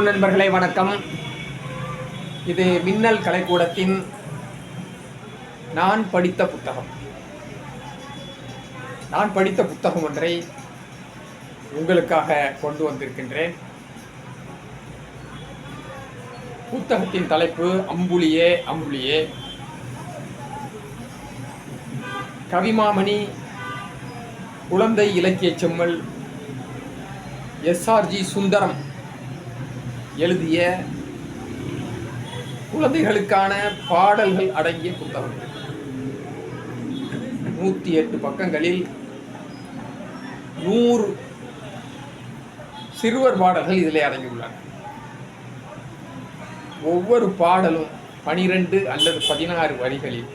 அன்பு நண்பர்களே வணக்கம். இது மின்னல் கலைக்கூடத்தின் நான் படித்த புத்தகம். நான் படித்த புத்தகம் ஒன்றை உங்களுக்காக கொண்டு வந்திருக்கின்றேன். புத்தகத்தின் தலைப்பு அம்புலியே அம்புலியே. கவிமாமணி குழந்தை இலக்கிய செம்மல் எஸ்ஆர்ஜி சுந்தரம் எழுதிய குழந்தைகளுக்கான பாடல்கள் அடங்கிய புத்தகம். நூற்றி எட்டு பக்கங்களில் நூறு சிறுவர் பாடல்கள் இதில் அடங்கியுள்ளன. ஒவ்வொரு பாடலும் பனிரெண்டு அல்லது பதினாறு வரிகளில்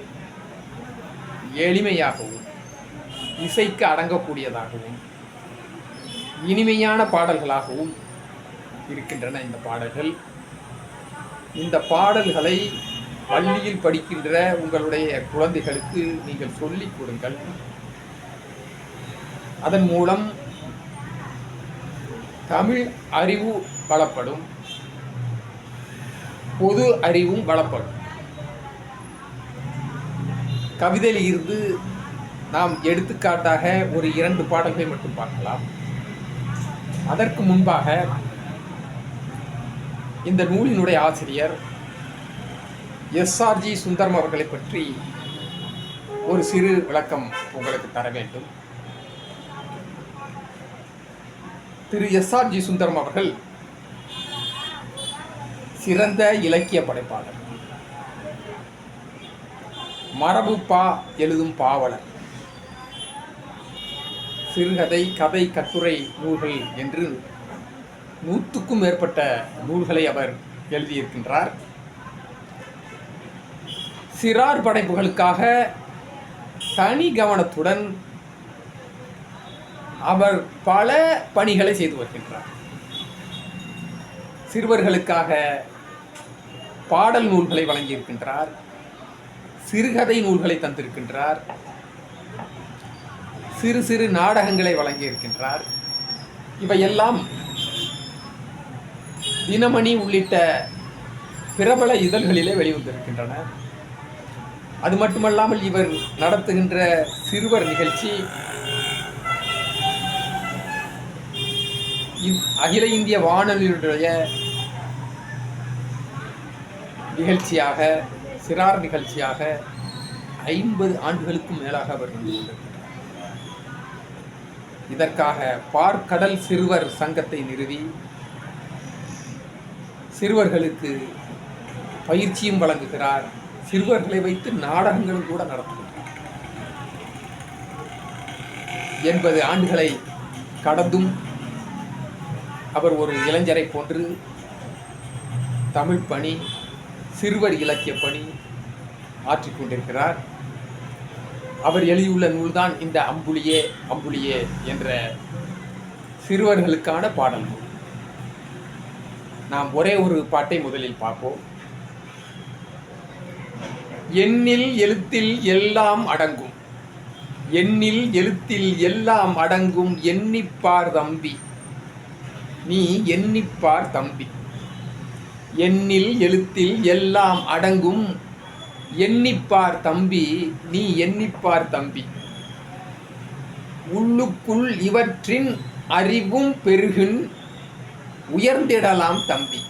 எளிமையாகவும் இசைக்கு அடங்கக்கூடியதாகவும் இனிமையான பாடல்களாகவும் இருக்கின்றன இந்த பாடல்கள். இந்த பாடல்களை பள்ளியில் படிக்கின்ற உங்களுடைய குழந்தைகளுக்கு நீங்கள் சொல்லிக் கொடுங்கள். அதன் மூலம் தமிழ் அறிவு வளப்படும். பொது அறிவும் வளப்படும். கவிதையில் இருந்து நாம் எடுத்துக்காட்டாக ஒரு இரண்டு பாடல்களை மட்டும் பார்க்கலாம். அதற்கு முன்பாக இந்த நூலினுடைய ஆசிரியர் எஸ்ஆர்ஜி சுந்தரம் அவர்களை பற்றி ஒரு சிறு விளக்கம் உங்களுக்கு தர வேண்டும். திரு எஸ்ஆர்ஜி சுந்தரம் அவர்கள் சிறந்த இலக்கிய படைப்பாளர். மரபு பா எழுதும் பாவலர். சிறுகதை கதை கட்டுரை நூல்கள் என்று நூற்றுக்கும் மேற்பட்ட நூல்களை அவர் எழுதியிருக்கின்றார். சிறார் படைப்புகளுக்காக தனி கவனத்துடன் அவர் பல பணிகளை செய்து வருகின்றார். சிறுவர்களுக்காக பாடல் நூல்களை வழங்கியிருக்கின்றார். சிறுகதை நூல்களை தந்திருக்கின்றார். சிறு சிறு நாடகங்களை வழங்கியிருக்கின்றார். இவையெல்லாம் தினமணி உள்ளிட்ட பிரபல இதழ்களிலே வெளிவந்திருக்கின்றன. அது மட்டுமல்லாமல் இவர் நடத்துகின்ற சிறுவர் நிகழ்ச்சி இவ்- அகில இந்திய வானொலியுடைய நிகழ்ச்சியாக சிறார் நிகழ்ச்சியாக ஐம்பது ஆண்டுகளுக்கும் மேலாக அவர் இதற்காக பார்க்கடல் சிறுவர் சங்கத்தை நிறுவி சிறுவர்களுக்கு பயிற்சியும் வழங்குகிறார். சிறுவர்களை வைத்து நாடகங்களும் கூட நடத்துகிறார். எண்பது ஆண்டுகளை கடந்தும் அவர் ஒரு இளைஞரை போன்று தமிழ் பணி சிறுவர் இலக்கிய பணி ஆற்றிக்கொண்டிருக்கிறார் அவர் எழுதியுள்ள நூல்தான் இந்த அம்புலியே அம்புலியே என்ற சிறுவர்களுக்கான பாடல் நூல். நாம் ஒரே ஒரு பாட்டை முதலில் பார்ப்போம். எண்ணில் எழுத்தில் எல்லாம் அடங்கும். எண்ணில் எழுத்தில் எல்லாம் அடங்கும் எண்ணிப்பார் தம்பி. நீ எண்ணிப்பார் தம்பி. எண்ணில் எழுத்தில் எல்லாம் அடங்கும் எண்ணிப்பார் தம்பி. நீ எண்ணிப்பார் தம்பி. உள்ளுக்குள் இவற்றின் அறிவும் பெருகின் உயர்ந்திடலாம் தம்பி.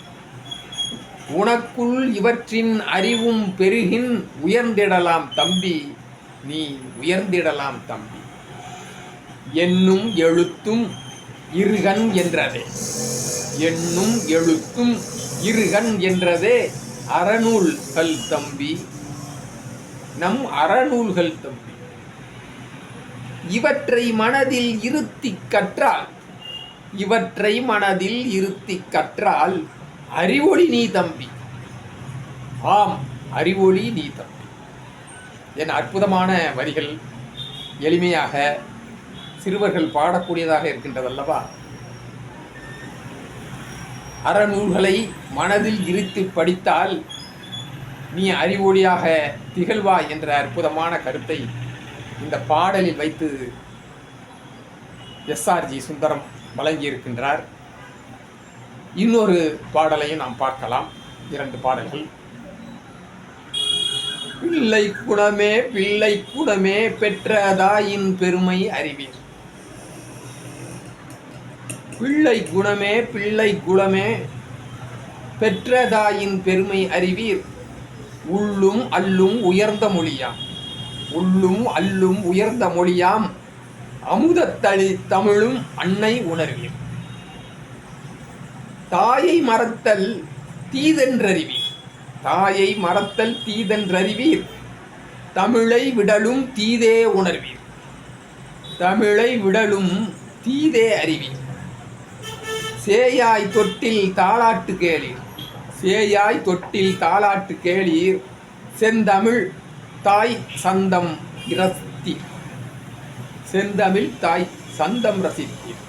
உனக்குள் இவற்றின் அறிவும் பெருகின் உயர்ந்திடலாம் தம்பி. நீ உயர்ந்திடலாம் தம்பி. என்னும் எழுத்தும் இருகன் என்றதே. என்னும் எழுத்தும் இருகன் என்றதே அறநூல்கள் தம்பி. நம் அறநூல்கள் தம்பி. இவற்றை மனதில் இருத்தி கற்றால் இவற்றை மனதில் இருத்தி கற்றால் அறிவொளி நீ தம்பி. ஆம் அறிவொளி நீ தம்பி. என் அற்புதமான வரிகள் எளிமையாக சிறுவர்கள் பாடக்கூடியதாக இருக்கின்றதல்லவா? அறநூல்களை மனதில் இருத்தி படித்தால் நீ அறிவொளியாக திகழ்வா என்ற அற்புதமான கருத்தை இந்த பாடலில் வைத்து எஸ்ஆர்ஜி சுந்தரம் வழங்கியிருக்கின்றார். இன்னொரு பாடலையும் நாம் பார்க்கலாம். இரண்டு பாடல்கள். பிள்ளை குணமே பிள்ளை குணமே பெற்றதாயின் பெருமை அறிவீர் பிள்ளை குணமே பிள்ளை குணமே பெற்றதாயின் பெருமை அறிவீர். உள்ளும் அல்லும் உயர்ந்த மொழியாம். உள்ளும் அல்லும் உயர்ந்த மொழியாம். அமுதத்தளி தமிழும் அன்னை உணர்வீர் தாயை மறத்தல் தீதென்றறிவி. தாயை மறத்தல் தீதென்றறிவீர். தமிழை விடலும் தீதே உணர்வீர். தமிழை விடலும் தீதே அறிவீர். சேயாய் தொட்டில் தாளாட்டு கேளீர். சேயாய் தொட்டில் தாளாட்டு கேளீர். செந்தமிழ் தாய் சந்தம் இரத்தி. செந்தமிழ் தாய் சந்தம் ரசித்தீர்.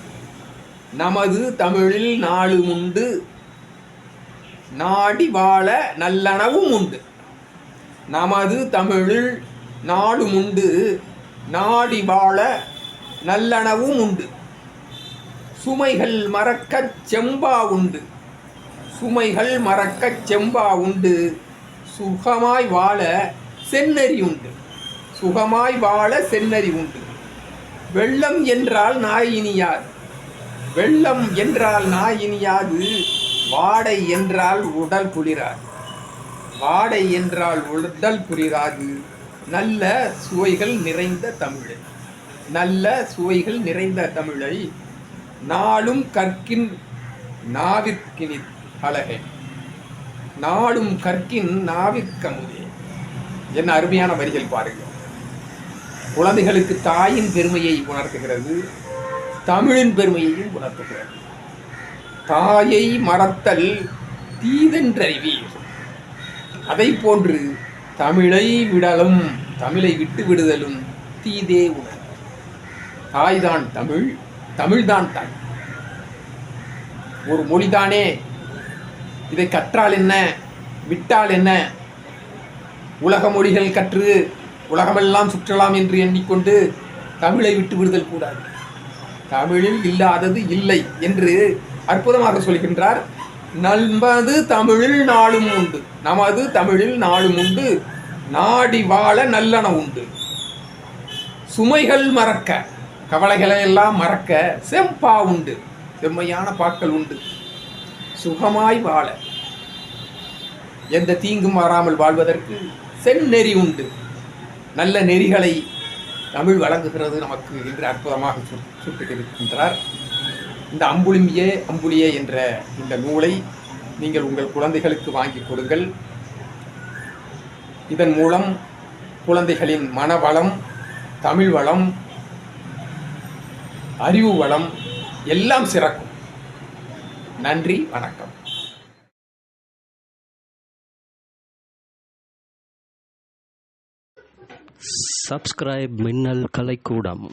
நமது தமிழில் நாடு உண்டு. நாடி வாழ நல்லனவும் உண்டு. நமது தமிழில் நாடும் உண்டு. நாடி வாழ நல்லனவும் உண்டு. சுமைகள் மறக்கச் செம்பா உண்டு. சுமைகள் மறக்கச் செம்பா உண்டு. சுகமாய் வாழ செந்நெறி உண்டு. சுகமாய் வாழ செந்நெறி உண்டு. வெள்ளம் என்றால் நாயினியாது வெள்ளம் என்றால் நாயினியாது வாடை என்றால் உடல் குளிராது வாடை என்றால் உடல் குளிராது நல்ல சுவைகள் நிறைந்த தமிழை. நல்ல சுவைகள் நிறைந்த தமிழை நாளும் கற்கின் நாவிற்கினி அழகை. நாளும் கற்கின் நாவிற்கமுதே. என்ன அருமையான வரிகள் பாருங்கள். குழந்தைகளுக்கு தாயின் பெருமையை உணர்த்துகிறது தமிழின் பெருமையையும் உணர்த்துகிறது. தாயை மறத்தல் தீதென்றறிவீர் அதை போன்று தமிழை விடலும் தமிழை விட்டு விடுதலும் தீதே உணர். தாய்தான் தமிழ் தமிழ்தான் தாய். ஒரு மொழிதானே இதை கற்றால் என்ன விட்டால் என்ன? உலக மொழிகள் கற்று உலகமெல்லாம் சுற்றலாம் என்று எண்ணிக்கொண்டு தமிழை விட்டு விடுதல் கூடாது. தமிழில் இல்லாதது இல்லை என்று அற்புதமாக சொல்கின்றார். நண்பது தமிழில் நாளும் உண்டு. நமது தமிழில் நாளும் உண்டு. நாடி வாழ நல்லன உண்டு. சுமைகள் மறக்க கவலைகளை எல்லாம் மறக்க செம்பா உண்டு. செம்மையான பாக்கள் உண்டு. சுகமாய் வாழ. எந்த தீங்கும் வராமல் வாழ்வதற்கு செந்நெறி உண்டு. நல்ல நெறிகளை தமிழ் வழங்குகிறது நமக்கு என்று அற்புதமாக சு- இந்த அம்புலிமியே அம்புலியே என்ற இந்த நூலை நீங்கள் உங்கள் குழந்தைகளுக்கு வாங்கி கொடுங்கள். இதன் மூலம் குழந்தைகளின் மனவளம் தமிழ் வளம் அறிவு வளம் எல்லாம் சிறக்கும். நன்றி வணக்கம். சப்ஸ்கிரைப் மின்னல் கலைக்கூடம்.